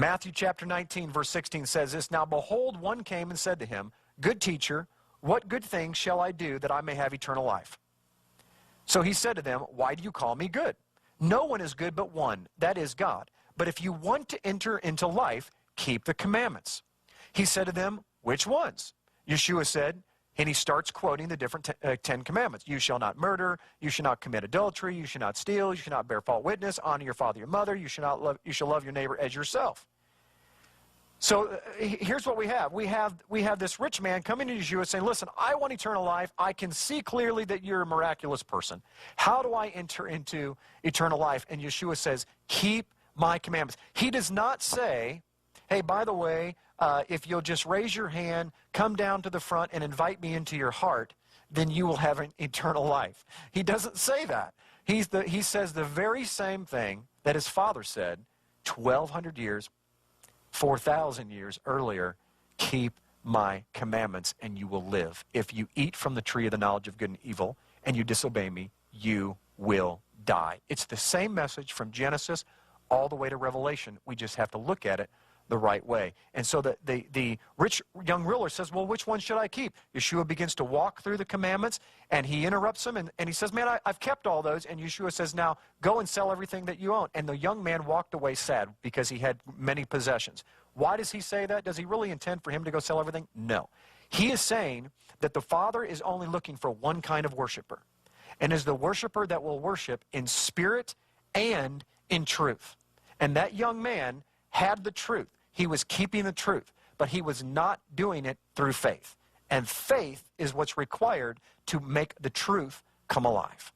Matthew chapter 19, verse 16 says this Now behold, one came and said to him, Good teacher, what good thing shall I do that I may have eternal life? So he said to them, Why do you call me good? No one is good but one, that is God. But if you want to enter into life, keep the commandments. He said to them, Which ones? Yeshua said, and he starts quoting the different uh, Ten Commandments. You shall not murder. You shall not commit adultery. You shall not steal. You shall not bear false witness. Honor your father, your mother. You shall not love. You shall love your neighbor as yourself. So uh, here's what we have. We have we have this rich man coming to Yeshua saying, "Listen, I want eternal life. I can see clearly that you're a miraculous person. How do I enter into eternal life?" And Yeshua says, "Keep my commandments." He does not say, "Hey, by the way, uh, if you'll just raise your hand, come down to the front, and invite me into your heart, then you will have an eternal life. He doesn't say that. He's the, he says the very same thing that his father said 1,200 years, 4,000 years earlier keep my commandments and you will live. If you eat from the tree of the knowledge of good and evil and you disobey me, you will die. It's the same message from Genesis all the way to Revelation. We just have to look at it the right way. And so the, the, the rich young ruler says, Well, which one should I keep? Yeshua begins to walk through the commandments and he interrupts him and, and he says, Man, I, I've kept all those. And Yeshua says, Now go and sell everything that you own. And the young man walked away sad because he had many possessions. Why does he say that? Does he really intend for him to go sell everything? No. He is saying that the Father is only looking for one kind of worshiper, and is the worshiper that will worship in spirit and in truth. And that young man had the truth. He was keeping the truth, but he was not doing it through faith. And faith is what's required to make the truth come alive.